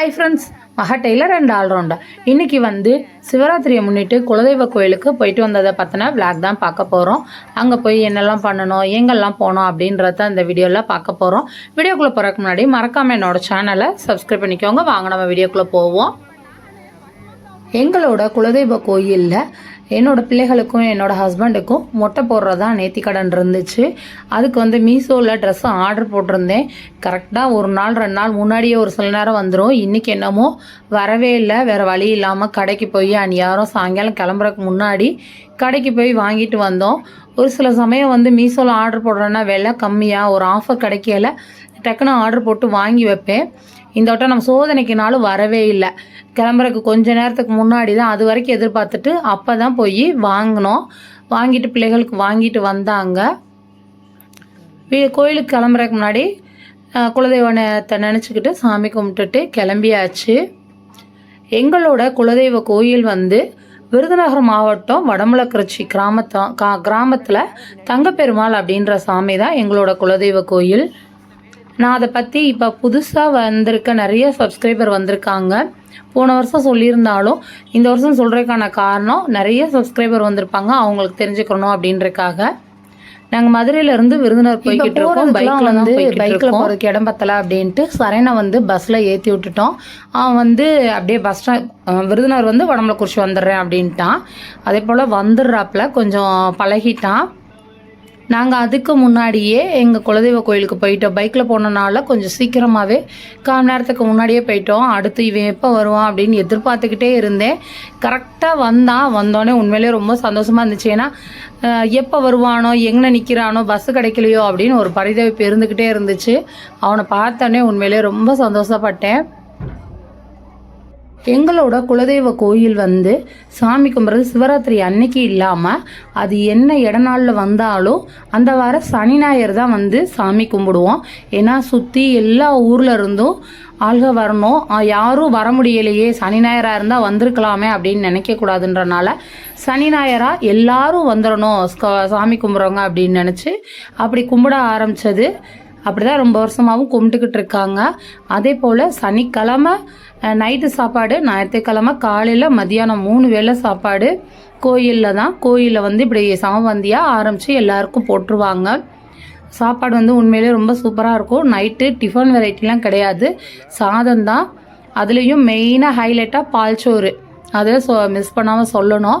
Hi friends Maha tailor and allrounder இன்றைக்கி வந்து சிவராத்திரியை முன்னிட்டு குலதெய்வ கோயிலுக்கு போயிட்டு வந்ததை பற்றின விளாக் தான் பார்க்க போகிறோம் அங்கே போய் என்னெல்லாம் பண்ணணும் எங்கெல்லாம் போனோம் அப்படின்றத இந்த வீடியோவில் பார்க்க போகிறோம் வீடியோக்குள்ளே போகிறதுக்கு முன்னாடி மறக்காமல் என்னோட சேனலை சப்ஸ்கிரைப் பண்ணிக்கோங்க. வாங்க நம்ம வீடியோக்குள்ளே போவோம். எங்களோட குலதெய்வ கோயிலில் என்னோட பிள்ளைகளுக்கும் என்னோட ஹஸ்பண்டுக்கும் மொட்டை போடுறது தான் நேத்தி கடன் இருந்துச்சு. அதுக்கு வந்து மீஷோவில் ட்ரெஸ்ஸு ஆர்டர் போட்டிருந்தேன். கரெக்டாக ஒரு நாள் ரெண்டு நாள் முன்னாடியே ஒரு சில நேரம் வந்துடும் இன்றைக்கி என்னமோ வரவே இல்லை. வேறு வழி இல்லாமல் கடைக்கு போய் அந்நியாரம் சாயங்காலம் கிளம்புறதுக்கு முன்னாடி கடைக்கு போய் வாங்கிட்டு வந்தோம். ஒரு சில சமயம் வந்து மீஷோவில் ஆர்டர் போடுறேன்னா விலை கம்மியாக ஒரு ஆஃபர் கிடைக்கல. டக்குன்னு ஆர்டர் போட்டு வாங்கி வைப்பேன். இந்த வட்டம் நம்ம சோதனைக்குனாலும் வரவே இல்லை. கிளம்புறதுக்கு கொஞ்ச நேரத்துக்கு முன்னாடி தான் அது வரைக்கும் எதிர்பார்த்துட்டு அப்போ தான் போய் வாங்கினோம். வாங்கிட்டு பிள்ளைகளுக்கு வாங்கிட்டு வந்தாங்க. வீ- கோயிலுக்கு கிளம்புறதுக்கு முன்னாடி அஹ், குலதெய்வத்தை நினச்சிக்கிட்டு சாமி கும்பிட்டுட்டு கிளம்பியாச்சு. எங்களோட குலதெய்வ கோயில் வந்து விருதுநகர் மாவட்டம் வடமலக்குறிச்சி கிராமத்தா கா கிராமத்தில் தங்கப்பெருமாள் அப்படின்ற சாமி தான் எங்களோட குலதெய்வ கோயில். நான் அதை பற்றி இப்போ புதுசாக வந்திருக்க நிறைய சப்ஸ்கிரைபர் வந்திருக்காங்க. போன வருஷம் சொல்லியிருந்தாலும் இந்த வருஷம் சொல்கிறதுக்கான காரணம் நிறைய சப்ஸ்கிரைபர் வந்திருப்பாங்க அவங்களுக்கு தெரிஞ்சுக்கணும் அப்படின்றக்காக நாங்கள் மதுரையிலேருந்து விருதுநகர் போய்கிட்டு இருக்கோம் பைக்கில் வந்து பைக்கில் போகிறதுக்கு இடம் பத்தலை அப்படின்ட்டு சரணை வந்து பஸ்ஸில் ஏற்றி விட்டுட்டோம். அவன் வந்து அப்படியே பஸ் ஸ்டாண்ட் விருதுநகர் வந்து வடமலக்குறிச்சி வந்துடுறேன் அப்படின்ட்டான். அதே போல் வந்துடுறாப்புல கொஞ்சம் பழகிட்டான். நாங்கள் அதுக்கு முன்னாடியே எங்கள் குலதெய்வ கோயிலுக்கு போயிட்டோம். பைக்கில் போனனால கொஞ்சம் சீக்கிரமாகவே கால் நேரத்துக்கு முன்னாடியே போயிட்டோம். அடுத்து இவன் எப்போ வருவான் அப்படின்னு எதிர்பார்த்துக்கிட்டே இருந்தேன். கரெக்டாக வந்தான் வந்தோடனே உண்மையிலேயே ரொம்ப சந்தோஷமாக இருந்துச்சு. ஏன்னா எப்போ வருவானோ எங்கே நிற்கிறானோ பஸ்ஸு கிடைக்கலையோ அப்படின்னு ஒரு பரிதவிப்பு இருந்துக்கிட்டே இருந்துச்சு. அவனை பார்த்தோன்னே உண்மையிலேயே ரொம்ப சந்தோஷப்பட்டேன். எங்களோட குலதெய்வ கோயில் வந்து சாமி கும்பிட்றது சிவராத்திரி அன்னைக்கு இல்லாமல் அது என்ன இடநாளில் வந்தாலும் அந்த வாரம் சனி ஞாயிறு தான் வந்து சாமி கும்பிடுவோம். ஏன்னா சுற்றி எல்லா ஊரில் இருந்தும் ஆள்க வரணும். யாரும் வர முடியலையே. சனி ஞாயிறாக இருந்தால் வந்திருக்கலாமே அப்படின்னு நினைக்கக்கூடாதுன்றனால சனி ஞாயிறாக எல்லாரும் வந்துடணும். சாமி கும்பிட்றவங்க அப்படின்னு நினச்சி அப்படி கும்பிட ஆரம்பித்தது அப்படிதான் ரொம்ப வருஷமாகவும் கும்பிட்டுக்கிட்டு இருக்காங்க. அதே போல் சனிக்கிழமை நைட்டு சாப்பாடு ஞாயிற்றுக்கிழமை காலையில் மதியானம் மூணு வேளை சாப்பாடு. கோயிலில் தான் கோயிலில் வந்து இப்படி சமபந்தியாக ஆரம்பித்து எல்லாருக்கும் போட்டுருவாங்க. சாப்பாடு வந்து உண்மையிலே ரொம்ப சூப்பராக இருக்கும். நைட்டு டிஃபன் வெரைட்டிலாம் கிடையாது. சாதம் தான். அதுலேயும் மெயினாக ஹைலைட்டாக பால்ச்சோறு அதை சொ மிஸ் பண்ணாமல் சொல்லணும்.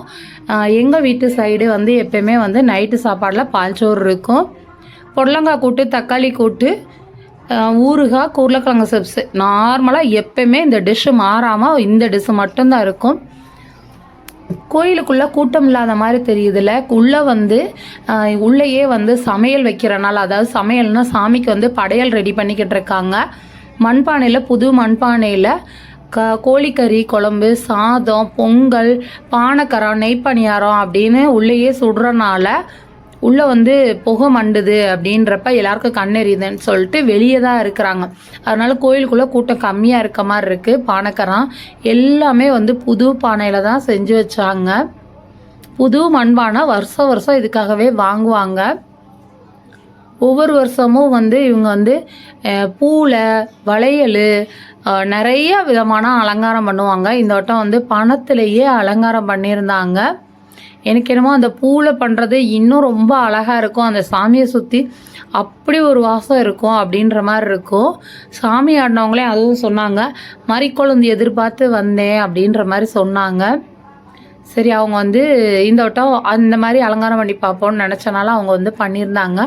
எங்கள் வீட்டு சைடு வந்து எப்பயுமே வந்து நைட்டு சாப்பாடில் பால்ச்சோறு இருக்கும். பொடலங்காய் கூட்டு தக்காளி கூட்டு ஊறுகாய் உருளைக்கிழங்கு சிப்ஸு நார்மலாக எப்பயுமே இந்த டிஷ்ஷு மாறாமல் இந்த டிஷ்ஷு மட்டும்தான் இருக்கும். கோயிலுக்குள்ளே கூட்டம் இல்லாத மாதிரி தெரியுதுல்ல. உள்ளே வந்து உள்ளேயே வந்து சமையல் வைக்கிறனால அதாவது சமையல்னா சாமிக்கு வந்து படையல் ரெடி பண்ணிக்கிட்டு இருக்காங்க. மண்பானையில் புது மண்பானையில் க கோழிக்கறி குழம்பு சாதம் பொங்கல் பானைக்கரம் நெய்ப்பணியாரம் அப்படின்னு உள்ளேயே சுடுறனால உள்ளே வந்து புகை மண்டுது அப்படின்றப்ப எல்லாருக்கும் கண்ணெறியுதுன்னு சொல்லிட்டு வெளியே தான் இருக்கிறாங்க. அதனால கோயிலுக்குள்ளே கூட்டம் கம்மியாக இருக்க மாதிரி இருக்குது பானைக்கரம் எல்லாமே வந்து புது பானையில் தான் செஞ்சு வச்சாங்க. புது மண்பானை வருஷம் வருஷம் இதுக்காகவே வாங்குவாங்க. ஒவ்வொரு வருஷமும் வந்து இவங்க வந்து பூவில் வளையல் நிறைய விதமான அலங்காரம் பண்ணுவாங்க. இந்த வட்டம் வந்து பணத்திலேயே அலங்காரம் பண்ணியிருந்தாங்க. எனக்கு என்னமோ அந்த பூவில் பண்ணுறது இன்னும் ரொம்ப அழகாக இருக்கும். அந்த சாமியை சுற்றி அப்படி ஒரு வாசம் இருக்கும் அப்படின்ற மாதிரி இருக்கும். சாமி ஆடினவங்களே அதுவும் சொன்னாங்க மறிக்கொழுந்து எதிர்பார்த்து வந்தேன் அப்படின்ற மாதிரி சொன்னாங்க. சரி அவங்க வந்து இந்த வட்டம் அந்த மாதிரி அலங்காரம் பண்ணி பார்ப்போம்னு நினச்சனால அவங்க வந்து பண்ணியிருந்தாங்க.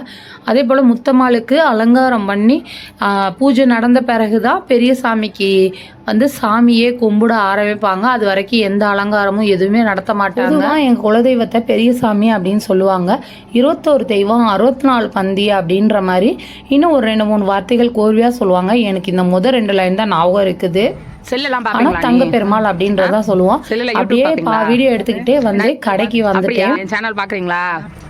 அதே போல் முத்தம்மாளுக்கு அலங்காரம் பண்ணி பூஜை நடந்த பிறகு தான் பெரிய சாமிக்கு வந்து சாமியே கும்பிட ஆரம்பிப்பாங்க. அது வரைக்கும் எந்த அலங்காரமும் எதுவுமே நடத்த மாட்டாங்க. எங்கள் குலதெய்வத்தை பெரிய சாமி அப்படின்னு சொல்லுவாங்க. இருபத்தோரு தெய்வம் அறுபத்தி நாலு பந்தி அப்படின்ற மாதிரி இன்னும் ஒரு ரெண்டு மூணு வார்த்தைகள் கோர்வையாக சொல்லுவாங்க. எனக்கு இந்த முதல் ரெண்டு லைன் தான் ஞாபகம் இருக்குது. செல்லெல்லாம் ஆனா தங்க பெருமாள் அப்படின்றத சொல்லுவோம். அப்படியே? வீடியோ எடுத்துக்கிட்டே வந்து கடைக்கு வந்துட்டேன். என் சேனல் பாக்குறீங்களா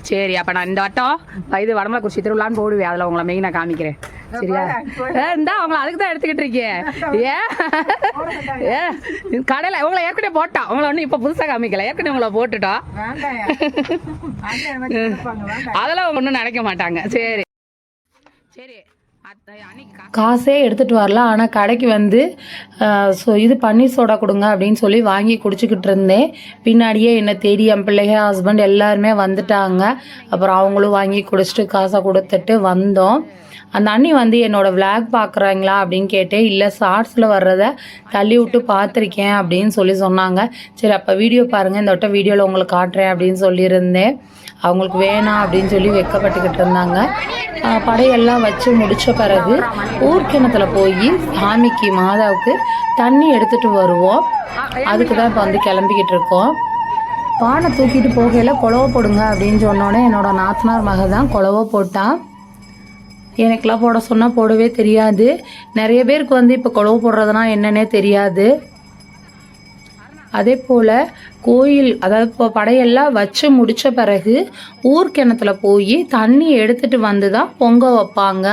சரி அப்ப நான் இந்த வட்டம் இது வடமலை குறிச்சி திருவிழான்னு போடுவேன். அதுல உங்களை மெயினா காமிக்கிறேன். சரியா? இந்தா உங்களை அதுக்கு தான் எடுத்துக்கிட்டு இருக்கேன் ஏ ஏ கடையில உங்களை ஏற்கனவே போட்டோம் உங்களை ஒன்றும் இப்போ புதுசாக காமிக்கல. ஏற்கனவே உங்களை போட்டுட்டோம் அதெல்லாம் ஒன்றும் நினைக்க மாட்டாங்க. சரி. சரி. காசே எடுத்துகிட்டு வரல. ஆனால் கடைக்கு வந்து ஸோ இது பன்னீர் சோடா கொடுங்க அப்படின்னு சொல்லி வாங்கி குடிச்சிக்கிட்டு இருந்தேன். பின்னாடியே என்னை தேடி என் பிள்ளைங்க ஹஸ்பண்ட் எல்லாருமே வந்துட்டாங்க. அப்புறம் அவங்களும் வாங்கி குடிச்சிட்டு காசை கொடுத்துட்டு வந்தோம். அந்த அண்ணி வந்து என்னோட விளாக் பார்க்குறாங்களா அப்படின்னு கேட்டேன் இல்லை ஷார்ட்ஸில் வர்றதை தள்ளி விட்டு பார்த்துருக்கேன் அப்படின்னு சொல்லி சொன்னாங்க. சரி அப்போ வீடியோ பாருங்கள் இந்த வட்டம் வீடியோவில் உங்களுக்கு காட்டுறேன் அப்படின்னு சொல்லியிருந்தேன். அவங்களுக்கு வேணாம் அப்படின்னு சொல்லி வெக்கப்பட்டுக்கிட்டு இருந்தாங்க. படையெல்லாம் வச்சு முடித்த பிறகு ஊர்க்கிணத்துல போய் சாமிக்கு மாதாவுக்கு தண்ணி எடுத்துகிட்டு வருவோம். அதுக்கு தான் இப்போ வந்து கிளம்பிக்கிட்டு இருக்கோம். பானை தூக்கிட்டு போகையில் குழவை போடுங்க அப்படின்னு சொன்னோன்னே என்னோட நாத்தனார் மக தான் குழவை போட்டான். எனக்கெல்லாம் போட சொன்னால் போடவே தெரியாது. நிறைய பேருக்கு வந்து இப்போ குழவு போடுறதுனா என்னன்னே தெரியாது. அதே போல் கோயில் அதாவது இப்போ படையெல்லாம் வச்சு முடித்த பிறகு ஊர் கிணத்துல போய் தண்ணி எடுத்துகிட்டு வந்து தான் பொங்க வைப்பாங்க.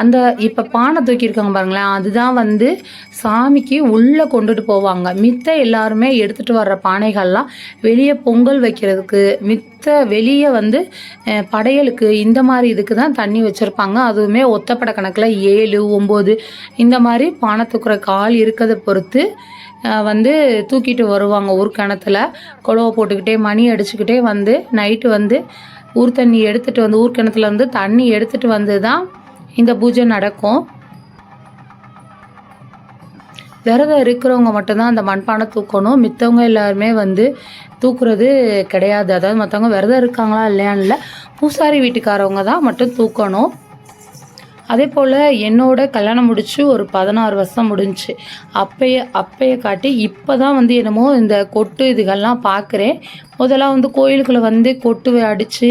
அந்த இப்போ பானை தூக்கியிருக்காங்க பாருங்களேன் அதுதான் வந்து சாமிக்கு உள்ளே கொண்டுட்டு போவாங்க. மித்த எல்லாருமே எடுத்துகிட்டு வர்ற பானைகள்லாம் வெளியே பொங்கல் வைக்கிறதுக்கு மித்த வெளியே வந்து படையலுக்கு இந்த மாதிரி இதுக்கு தான் தண்ணி வச்சுருப்பாங்க. அதுவுமே ஒத்தப்பட கணக்கில் ஏழு ஒம்பது இந்த மாதிரி பானை தூக்குற கால் இருக்கிறத பொறுத்து வந்து தூக்கிட்டு வருவாங்க ஊர் கிணத்துல. குழவை போட்டுக்கிட்டே மணி அடிச்சுக்கிட்டே வந்து நைட்டு வந்து ஊர் தண்ணி எடுத்துகிட்டு வந்து ஊர் கிணத்துல வந்து தண்ணி எடுத்துகிட்டு வந்து தான் இந்த பூஜை நடக்கும். விரதம் இருக்கிறவங்க மட்டும்தான் அந்த மண்பானை தூக்கணும். மித்தவங்க எல்லாருமே வந்து தூக்குறது கிடையாது. அதாவது மற்றவங்க விரதம் இருக்காங்களா இல்லையான்னு இல்லை. பூசாரி வீட்டுக்காரவங்க தான் மட்டும் தூக்கணும். அதே போல் என்னோட கல்யாணம் முடிச்சு ஒரு பதினாறு வருஷம் முடிஞ்சுச்சு அப்பைய அப்பைய காட்டி இப்போ தான் வந்து என்னமோ இந்த கொட்டு இதுகள்லாம் பார்க்குறேன் முதல்ல வந்து கோயிலுக்குள்ளே வந்து கொட்டு அடித்து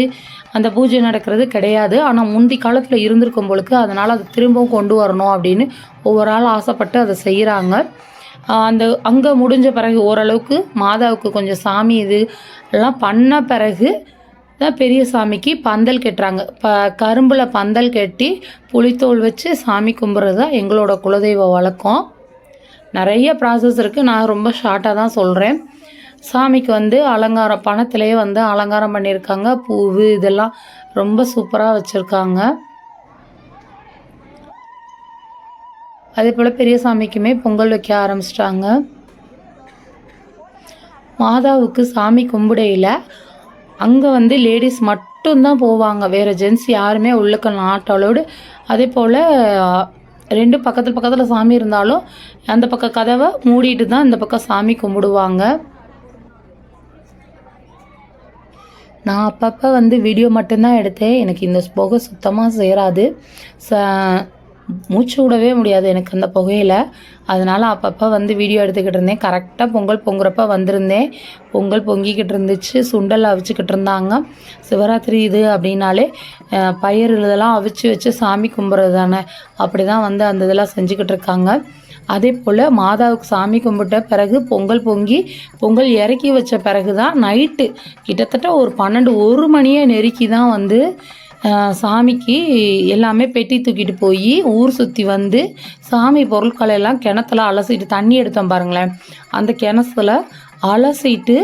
அந்த பூஜை நடக்கிறது கிடையாது. ஆனால் முந்தி காலத்தில் இருந்திருக்கும் பொழுது அதனால் அதை திரும்பவும் கொண்டு வரணும் அப்படின்னு ஒவ்வொரு ஆள் ஆசைப்பட்டு அதை செய்கிறாங்க அந்த அங்கே முடிஞ்ச பிறகு ஓரளவுக்கு மாதாவுக்கு கொஞ்சம் சாமி இது எல்லாம் பண்ண பிறகு தான் பெரிய சாமிக்கு பந்தல் கட்டுறாங்க. ப கரும்பில் பந்தல் கட்டி புளித்தோல் வச்சு சாமி கும்பிட்றது தான் எங்களோட குலதெய்வ வழக்கம். நிறைய ப்ராசஸ் இருக்குது நான் ரொம்ப ஷார்ட்டாக தான் சொல்கிறேன் சாமிக்கு வந்து அலங்காரம் பணத்திலேயே வந்து அலங்காரம் பண்ணியிருக்காங்க. பூவு இதெல்லாம் ரொம்ப சூப்பராக வச்சுருக்காங்க. அதே போல் பெரிய சாமிக்குமே பொங்கல் வைக்க ஆரம்பிச்சிட்டாங்க. மாதாவுக்கு சாமி கும்பிடையில் அங்கே வந்து லேடிஸ் மட்டும்தான் போவாங்க. வேறு ஜென்ஸ் யாருமே உள்ளுக்க நாட்டளோடு அலோடு அதே போல் ரெண்டு பக்கத்தில் பக்கத்தில் சாமி இருந்தாலும் அந்த பக்கம் கதவை மூடிட்டு தான் இந்த பக்கம் சாமி கும்பிடுவாங்க. நான் அப்பப்போ வந்து வீடியோ மட்டும்தான் எடுத்தேன். எனக்கு இந்த புகை சுத்தமாக சேராது. ச மூச்சு விடவே முடியாது எனக்கு அந்த புகையில். அதனால் அப்பப்போ வந்து வீடியோ எடுத்துக்கிட்டு இருந்தேன். கரெக்டாக பொங்கல் பொங்குறப்ப வந்திருந்தேன். பொங்கல் பொங்கிக்கிட்டு இருந்துச்சு. சுண்டல் அவிச்சுக்கிட்டு இருந்தாங்க. சிவராத்திரி இது அப்படின்னாலே பயிர் இதெல்லாம் அவிச்சு வச்சு சாமி கும்பிட்றது தானே அப்படி தான் வந்து அந்த இதெல்லாம் செஞ்சுக்கிட்டு இருக்காங்க. அதே போல் மாதாவுக்கு சாமி கும்பிட்ட பிறகு பொங்கல் பொங்கி பொங்கல் இறக்கி வச்ச பிறகு தான் நைட்டு கிட்டத்தட்ட ஒரு பன்னெண்டு ஒரு மணியை நெருக்கி தான் வந்து சாமிக்கு எல்லாமே பெட்டி தூக்கிட்டு போய் ஊர் சுற்றி வந்து சாமி பொருட்களை எல்லாம் கிணத்துல அலசிட்டு தண்ணி எடுத்தோம் பாருங்களேன். அந்த கிணத்துல அலசிட்டு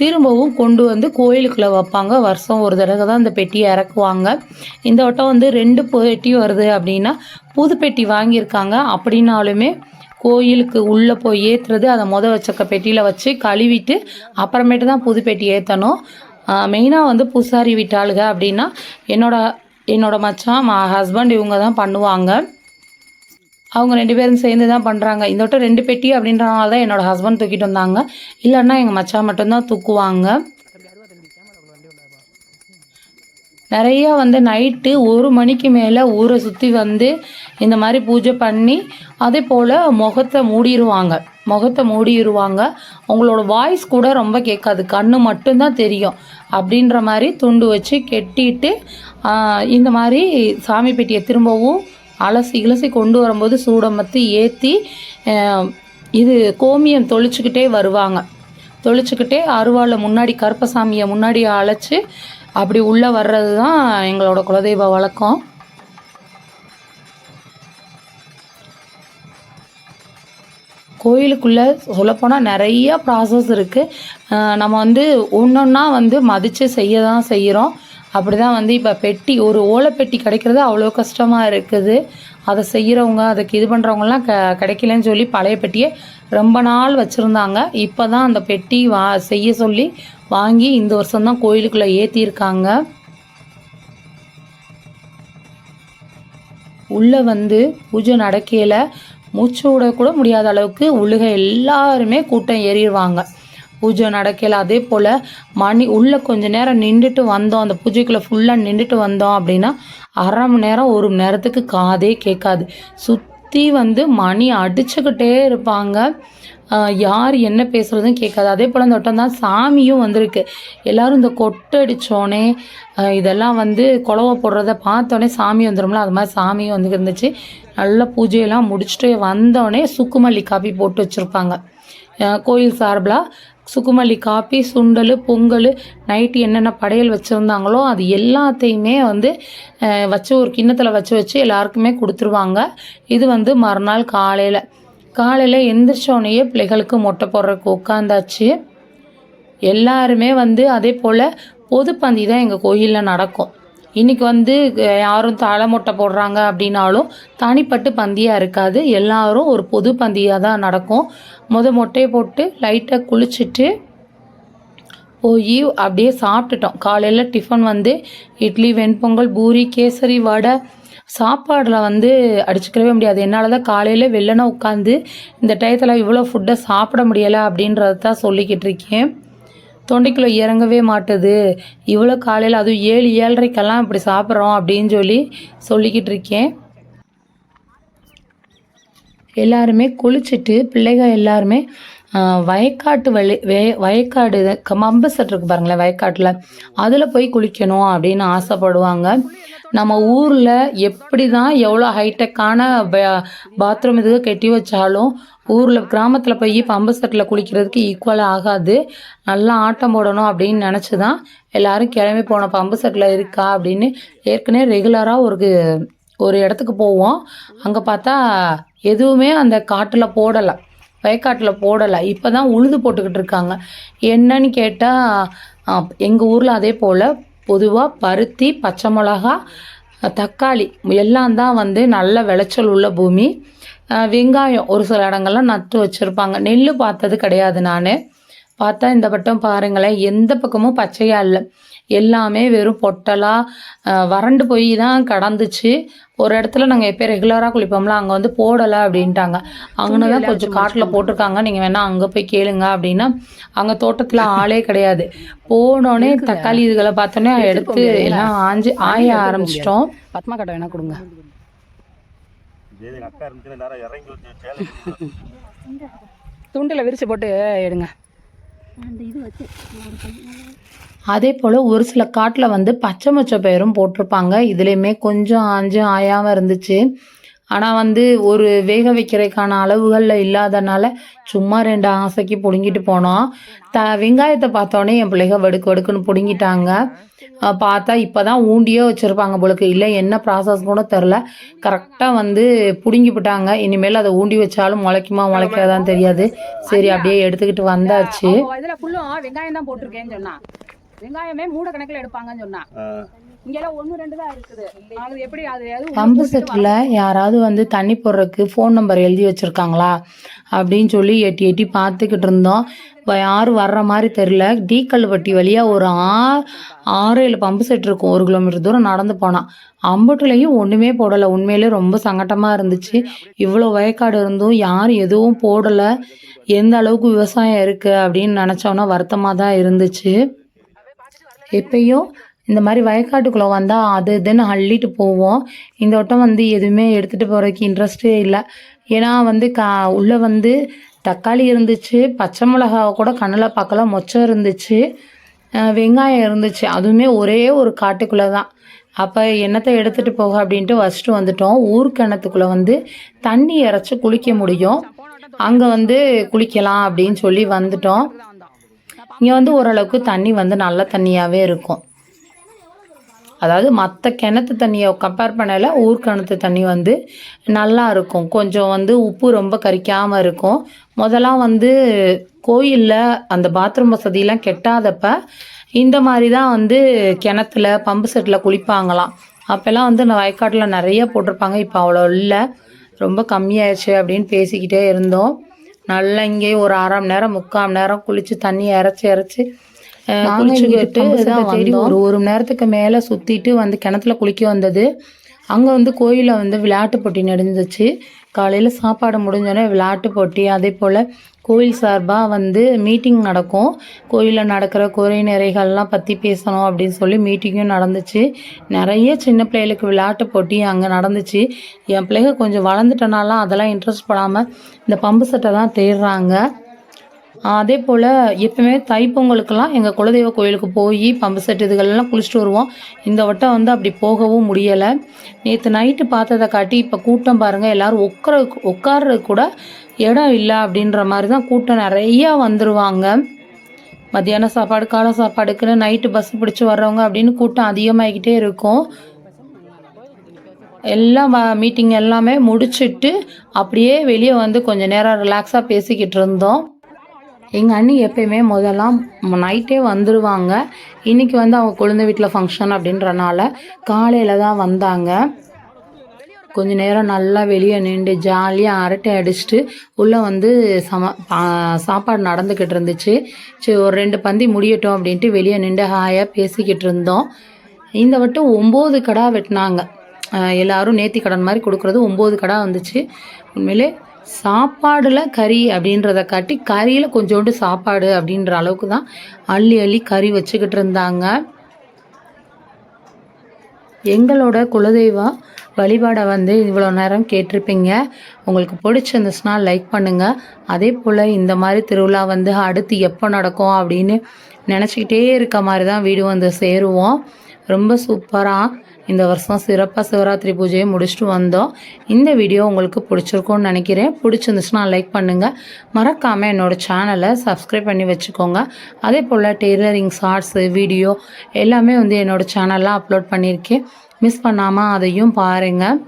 திரும்பவும் கொண்டு வந்து கோயிலுக்குள்ளே வைப்பாங்க. வருஷம் ஒரு தடவை தான் இந்த பெட்டியை இறக்குவாங்க. இந்த வட்டம் வந்து ரெண்டு பெட்டி வருது அப்படின்னா புது பெட்டி வாங்கியிருக்காங்க. அப்படின்னாலுமே கோயிலுக்கு உள்ளே போய் ஏற்றுறது அதை முத வச்சக்க பெட்டியில் வச்சு கழுவிட்டு அப்புறமேட்டு தான் புது பெட்டி ஏற்றணும் மெயினாக வந்து பூசாரி விட்டாளுங்க அப்படின்னா என்னோட என்னோட மச்சான் மா ஹஸ்பண்ட் இவங்க தான் பண்ணுவாங்க. அவங்க ரெண்டு பேரும் சேர்ந்து தான் பண்ணுறாங்க இந்த வட்டம் ரெண்டு பெட்டி அப்படின்றனால தான் என்னோட ஹஸ்பண்ட் தூக்கிட்டு வந்தாங்க. இல்லைன்னா எங்கள் மச்சான் மட்டும்தான் தூக்குவாங்க. நிறையா வந்து நைட்டு ஒரு மணிக்கு மேலே ஊரை சுற்றி வந்து இந்த மாதிரி பூஜை பண்ணி அதே போல் முகத்தை மூடிடுவாங்க முகத்தை மூடிடுவாங்க அவங்களோட வாய்ஸ் கூட ரொம்ப கேட்காது. கண்ணு மட்டும்தான் தெரியும். அப்படின்ற மாதிரி துண்டு வச்சு கெட்டிட்டு இந்த மாதிரி சாமி பெட்டியை திரும்பவும் அலசி இலசி கொண்டு வரும்போது சூடமத்தி ஏற்றி இது கோமியம் தொளிச்சுக்கிட்டே வருவாங்க. தொளிச்சுக்கிட்டே அருவாளில் முன்னாடி கருப்பசாமியை முன்னாடி அழைச்சி அப்படி உள்ளே வர்றது தான் எங்களோட குலதெய்வ வழக்கம். கோயிலுக்குள்ளே சொல்லப்போனால் நிறைய ப்ராசஸ் இருக்குது நம்ம வந்து ஒன்றொன்னா வந்து மதித்து செய்ய தான் செய்கிறோம் அப்படி தான் வந்து இப்போ பெட்டி ஒரு ஓலைப்பெட்டி கிடைக்கிறது அவ்வளோ கஷ்டமாக இருக்குது. அதை செய்கிறவங்க அதுக்கு இது பண்ணுறவங்கலாம் க கிடைக்கலன்னு சொல்லி பழைய பெட்டியை ரொம்ப நாள் வச்சுருந்தாங்க. இப்போ தான் அந்த பெட்டி வா செய்ய சொல்லி வாங்கி இந்த வருஷம்தான் கோயிலுக்குள்ளே ஏற்றியிருக்காங்க உள்ளே வந்து பூஜை நடக்கையில் மூச்சு விட கூட முடியாத அளவுக்கு உழுக எல்லாருமே கூட்டம் ஏறிடுவாங்க. பூஜை நடக்கல அதே போல் மணி உள்ளே கொஞ்ச நேரம் நின்றுட்டு வந்தோம். அந்த பூஜைக்குள்ளே ஃபுல்லாக நின்றுட்டு வந்தோம் அப்படின்னா அரை மணி நேரம் ஒரு மணி நேரத்துக்கு காதே கேட்காது. சுற்றி வந்து மணி அடிச்சுக்கிட்டே இருப்பாங்க. யார் என்ன பேசுகிறதும் கேட்காது. அதே போல் இந்த ஒட்டம் தான் சாமியும் வந்திருக்கு. எல்லோரும் இந்த கொட்டடிச்சோடனே இதெல்லாம் வந்து குழவை போடுறத பார்த்தோன்னே சாமி வந்துடும்ல அது மாதிரி சாமியும் வந்து இருந்துச்சு. நல்ல பூஜையெல்லாம் முடிச்சுட்டு வந்தோடனே சுக்குமல்லி காப்பி போட்டு வச்சுருப்பாங்க. கோயில் சார்பில் சுக்குமல்லி காப்பி சுண்டல் பொங்கல் நைட்டு என்னென்ன படையல் வச்சுருந்தாங்களோ அது எல்லாத்தையுமே வந்து வச்சு ஒரு கிண்ணத்தில் வச்சு வச்சு எல்லாருக்குமே கொடுத்துருவாங்க. இது வந்து மறுநாள் காலையில். காலையில் எந்திரிச்சோடனேயே பிள்ளைகளுக்கு மொட்டை போடுறதுக்கு உட்காந்தாச்சு. எல்லாருமே வந்து அதே போல் பொதுப்பந்தி தான் எங்கள் கோயிலில் நடக்கும். இன்றைக்கி வந்து யாரும் தலைமொட்டை போடுறாங்க அப்படின்னாலும் தனிப்பட்டு பந்தியாக இருக்காது. எல்லாரும் ஒரு பொது பந்தியாக தான் நடக்கும். முத மொட்டையை போட்டு லைட்டாக குளிச்சுட்டு போய் அப்படியே சாப்பிட்டுட்டோம். காலையில் டிஃபன் வந்து இட்லி வெண்பொங்கல் பூரி கேசரி வடை சாப்பாடில் வந்து அடிச்சுக்கவே முடியாது. என்னால் தான் காலையில் வெள்ளனை உட்காந்து இந்த டயத்தில் இவ்வளோ ஃபுட்டை சாப்பிட முடியலை அப்படின்றத தான் சொல்லிக்கிட்டு இருக்கேன். தொண்டைக்குள்ளே இறங்கவே மாட்டுது. இவ்வளோ காலையில் அதுவும் ஏழு ஏழரைக்கெல்லாம் இப்படி சாப்பிட்றோம் அப்படின்னு சொல்லி சொல்லிக்கிட்டு இருக்கேன். எல்லாருமே குளிச்சுட்டு பிள்ளைகள் எல்லாருமே வயக்காட்டு வழி வே வயக்காடு இது, செட் இருக்கு பாருங்களேன் வயக்காட்டில். அதில் போய் குளிக்கணும் அப்படின்னு ஆசைப்படுவாங்க. நம்ம ஊரில் எப்படி தான் எவ்வளோ ஹைடெக்கான பாத்ரூம் இதுக்கு கட்டி வச்சாலும் ஊரில் கிராமத்தில் போய் பம்பு செட்டில் குளிக்கிறதுக்கு ஈக்குவலாக ஆகாது. நல்லா ஆட்டம் போடணும் அப்படின்னு நினச்சி தான் எல்லோரும் கிளம்பி போன பம்பு செட்டில் இருக்கா அப்படின்னு ஏற்கனவே ரெகுலராக ஒரு ஒரு இடத்துக்கு போவோம். அங்கே பார்த்தா எதுவுமே அந்த காட்டில் போடலை. வயக்காட்டில் போடலை. இப்போ தான் உழுது போட்டுக்கிட்டு இருக்காங்க. என்னன்னு கேட்டால் எங்கள் ஊரில் அதே போல் பொதுவாக பருத்தி பச்சை மிளகா தக்காளி எல்லாம் தான் வந்து நல்ல விளைச்சல் உள்ள பூமி. வெங்காயம் ஒரு சில இடங்கள்லாம் நட்டு வச்சுருப்பாங்க. நெல் பார்த்தது கிடையாது நான். பார்த்தா இந்த பட்டம் பாருங்களேன் எந்த பக்கமும் பச்சையாக இல்லை. எல்லாமே வெறும் பொட்டலாக வறண்டு போய் தான் கடந்துச்சு. ஒரு இடத்துல நாங்கள் எப்போ ரெகுலராக குளிப்போம்ல அங்கே வந்து போடலை அப்படின்ட்டாங்க. அங்கே தான் கொஞ்சம் காட்டில் போட்டிருக்காங்க. நீங்கள் வேணால் அங்கே போய் கேளுங்க அப்படின்னா அங்கே தோட்டத்தில் ஆளே கிடையாது. போனோடனே தக்காளி இதுகளை பார்த்தோன்னே எடுத்து எல்லாம் ஆஞ்சு ஆய ஆரம்பிச்சிட்டோம். பத்மா கட்டை வேணா கொடுங்க. இதே எங்கள் அக்கா இருந்துச்சுன்னா வச்சு அதே போல் ஒரு சில காட்டில் வந்து பச்சை மொச்சை பயிரும் போட்டிருப்பாங்க. இதுலேயுமே கொஞ்சம் ஆஞ்சு ஆயாமல் இருந்துச்சு. ஆனால் வந்து ஒரு வேக வைக்கிறதுக்கான அளவுகளில் இல்லாதனால சும்மா ரெண்டு ஆசைக்கு பிடுங்கிட்டு போனோம். த வெங்காயத்தை பார்த்தோன்னே என் பிள்ளைங்க வெடுக்கு வெடுக்குன்னு பிடுங்கிட்டாங்க. பார்த்தா இப்போ தான் ஊண்டியே வச்சுருப்பாங்க போலுக்கு. இல்லை என்ன ப்ராசஸ் கூட தெரில. கரெக்டாக வந்து பிடுங்கி விட்டாங்க. இனிமேல் அதை ஊண்டி வச்சாலும் முளைக்குமா முளைக்காதான்னு தெரியாது. சரி அப்படியே எடுத்துக்கிட்டு வந்தாச்சு. இதுல ஃபுல்லும் வெங்காயம் தான் போட்டிருக்கேன்னு சொன்னா வெங்காயமே மூட கணக்குல எடுப்பாங்கன்னு சொன்னா பம்பு செட்டில் யாராவது வந்து தண்ணி போடுறதுக்கு ஃபோன் நம்பர் எழுதி வச்சுருக்காங்களா? அப்படின்னு சொல்லி எட்டி எட்டி பார்த்துக்கிட்டு இருந்தோம். இப்போ யாரும் வர்ற மாதிரி தெரில டீக்கல்பட்டி வழியாக ஒரு ஆ ஆறு ஏழு பம்பு செட் இருக்கும். ஒரு கிலோமீட்டர் தூரம் நடந்து போனால் அம்புட்டுலையும் ஒன்றுமே போடலை. உண்மையிலே ரொம்ப சங்கட்டமாக இருந்துச்சு. இவ்வளோ வயக்காடு இருந்தும் யாரும் எதுவும் போடலை. எந்த அளவுக்கு விவசாயம் இருக்குது அப்படின்னு நினச்சோன்னா வருத்தமாக தான் இருந்துச்சு. எப்பயும் இந்த மாதிரி வயக்காட்டுக்குள்ளே வந்தால் அது இதுன்னு அள்ளிட்டு போவோம். இந்த வட்டம் வந்து எதுவுமே எடுத்துகிட்டு போகிறதுக்கு இன்ட்ரெஸ்டே இல்லை. ஏன்னா வந்து கா உள்ளே வந்து தக்காளி இருந்துச்சு பச்சை மிளகாவை கூட கண்ணில் பார்க்கல மொச்சம் இருந்துச்சு வெங்காயம் இருந்துச்சு. அதுவுமே ஒரே ஒரு காட்டுக்குள்ளே தான் அப்போ என்னத்தை எடுத்துகிட்டு போக அப்படின்ட்டு வச்சுட்டு வந்துட்டோம். ஊர்க்கிணத்துக்குள்ளே வந்து தண்ணி இறச்சி குளிக்க முடியும். அங்கே வந்து குளிக்கலாம் அப்படின்னு சொல்லி வந்துட்டோம். இங்கே வந்து ஓரளவுக்கு தண்ணி வந்து நல்ல தண்ணியாகவே இருக்கும். அதாவது மற்ற கிணத்து தண்ணியை கம்பேர் பண்ணல ஊர் கிணத்து தண்ணி வந்து நல்லா இருக்கும். கொஞ்சம் வந்து உப்பு ரொம்ப கரிக்காமல் இருக்கும். முதலாம் வந்து கோயிலில் அந்த பாத்ரூம் வசதியெலாம் கெட்டாதப்ப இந்த மாதிரி தான் வந்து கிணத்துல பம்பு செட்டில் குளிப்பாங்களாம். அப்போல்லாம் வந்து நான் வயக்காட்டில் நிறைய போட்டிருப்பாங்க. இப்போ அவ்வளோ இல்லை. ரொம்ப கம்மியாயிடுச்சு அப்படின்னு பேசிக்கிட்டே இருந்தோம். நல்லா இங்கேயே ஒரு அரை மணி நேரம் முக்கால் மணி நேரம் குளித்து தண்ணி இறச்சி இறச்சி குளிச்சுக்கிட்டு தான் தேடி ஒரு ஒரு மணி நேரத்துக்கு மேலே சுற்றிட்டு வந்து கிணத்துல குளிக்க வந்தது. அங்கே வந்து கோயிலில் வந்து விளையாட்டு போட்டி நடந்துச்சு. காலையில் சாப்பாடு முடிஞ்சோடனே விளையாட்டு போட்டி. அதே போல் கோயில் சார்பாக வந்து மீட்டிங் நடக்கும். கோயிலில் நடக்கிற குறை நிறைகள்லாம் பற்றி பேசணும் அப்படின்னு சொல்லி மீட்டிங்கும் நடந்துச்சு. நிறைய சின்ன பிள்ளைகளுக்கு விளையாட்டு போட்டி அங்கே நடந்துச்சு. என் பிள்ளைங்க கொஞ்சம் வளர்ந்துட்டனால அதெல்லாம் இன்ட்ரெஸ்ட் படாமல் இந்த பம்பு செட்டை தான் தேடுறாங்க. அதே போல் எப்பவுமே தைப்பொங்கலுக்கெல்லாம் எங்கள் குலதெய்வ கோயிலுக்கு போய் பம்பு செட் இதுகளெல்லாம் குளிச்சுட்டு வருவோம். இந்த வட்டம் வந்து அப்படி போகவும் முடியலை. நேற்று நைட்டு பார்த்ததை காட்டி இப்போ கூட்டம் பாருங்கள் எல்லோரும் உட்கார உட்கார்றது கூட இடம் இல்லை அப்படின்ற மாதிரி தான் கூட்டம் நிறையா வந்துடுவாங்க மத்தியான சாப்பாடு காலை சாப்பாடுக்குன்னு நைட்டு பஸ் பிடிச்சி வர்றவங்க அப்படின்னு கூட்டம் அதிகமாகிக்கிட்டே இருக்கும். எல்லாம் மீட்டிங் எல்லாமே முடிச்சுட்டு அப்படியே வெளியே வந்து கொஞ்சம் நேரம் ரிலாக்ஸாக பேசிக்கிட்டு இருந்தோம். எங்கள் அண்ணி எப்பயுமே முதல்லாம் நைட்டே வந்துடுவாங்க இன்றைக்கி வந்து அவங்க குழந்தை வீட்டில் ஃபங்க்ஷன் அப்படின்றனால காலையில் தான் வந்தாங்க. கொஞ்ச நேரம் நல்லா வெளியே நின்று ஜாலியாக அரட்டை அடிச்சுட்டு உள்ளே வந்து சம பா- சாப்பாடு நடந்துக்கிட்டு இருந்துச்சு. சரி ஒரு ரெண்டு பந்தி முடியட்டும் அப்படின்ட்டு வெளியே நின்று ஹாயாக பேசிக்கிட்டு இருந்தோம். இந்த வட்டம் ஒம்பது கடா வெட்டினாங்க. எல்லோரும் எல்லாரும் கடன் மாதிரி கொடுக்குறது ஒம்பது கடா வந்துச்சு. உண்மையிலே சாப்பாடில் கறி அப்படின்றத காட்டி கறியில் கொஞ்சோண்டு சாப்பாடு அப்படின்ற அளவுக்கு தான் அள்ளி அள்ளி கறி வச்சுக்கிட்டு இருந்தாங்க. எங்களோட குலதெய்வம் வழிபாடை வந்து இவ்வளோ நேரம் கேட்டிருப்பீங்க. உங்களுக்கு பிடிச்சிருந்துச்சுன்னா லைக் பண்ணுங்கள் அதே போல் இந்த மாதிரி திருவிழா வந்து அடுத்து எப்போ நடக்கும் அப்படின்னு நினச்சிக்கிட்டே இருக்க மாதிரி தான் வீடு வந்து சேருவோம். ரொம்ப சூப்பராக இந்த வருஷம் சிறப்பாக சிவராத்திரி பூஜையை முடிச்சுட்டு வந்தோம். இந்த வீடியோ உங்களுக்கு பிடிச்சிருக்கும்னு நினைக்கிறேன். பிடிச்சிருந்துச்சுன்னா லைக் பண்ணுங்கள் மறக்காமல் என்னோடய சேனலை சப்ஸ்கிரைப் பண்ணி வச்சுக்கோங்க. அதே போல் டெய்லரிங் ஷார்ட்ஸு வீடியோ எல்லாமே வந்து என்னோடய சேனலில் அப்லோட் பண்ணியிருக்கேன். மிஸ் பண்ணாமல் அதையும் பாருங்கள்